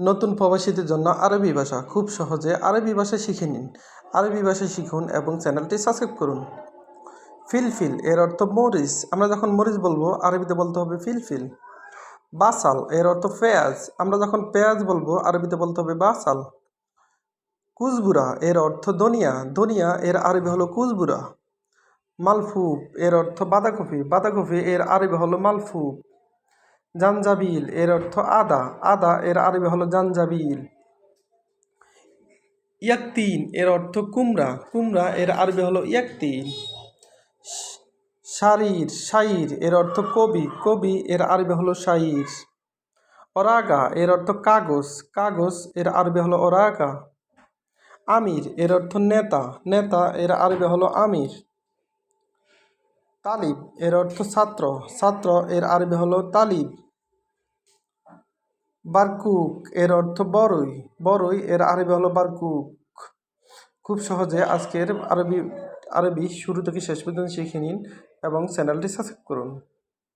নতুন প্রবাসীদের জন্য আরবি ভাষা খুব সহজে আরবি ভাষা শিখে নিন। আরবি ভাষা শিখুন এবং চ্যানেলটি সাবস্ক্রাইব করুন। ফিলফিল এর অর্থ মরিচ। আমরা যখন মরিচ বলব, আরবিতে বলতে হবে ফিলফিল বাসাল এর অর্থ পেঁয়াজ। আমরা যখন পেঁয়াজ বলব, আরবিতে বলতে হবে বাসাল। কুজবুরা এর অর্থ দনিয়া দনিয়া এর আরবি হলো কুজবুরা মালফুপ এর অর্থ বাঁধাকপি। বাঁধাকপি এর আরবি হলো মালফুব। জানজাবিল, এর অর্থ আদা। আদা এর আরবি হলো জানজাবিল। ইয়াকতিন এর অর্থ কুমড়া। কুমড়া এর আরবি হলো ইয়াকতিন। শারির, শাইর এর অর্থ কবি। কবি এর আরবি হলো শাইর। অরাগা এর অর্থ কাগজ। কাগজ এর আরবি হলো অরাগা। আমির এর অর্থ নেতা। নেতা এর আরবি হলো আমির। তালিব, এর অর্থ ছাত্র। ছাত্র, এর আরবি হলো তালিব। বারকুক, এর অর্থ বড়ই বড়ই এর আরবি হলো বারকুক। খুব সহজে আজকের আরবি আরবি শুরু থেকে শেষ পর্যন্ত শিখে নিন এবং চ্যানেলটি সাবস্ক্রাইব করুন।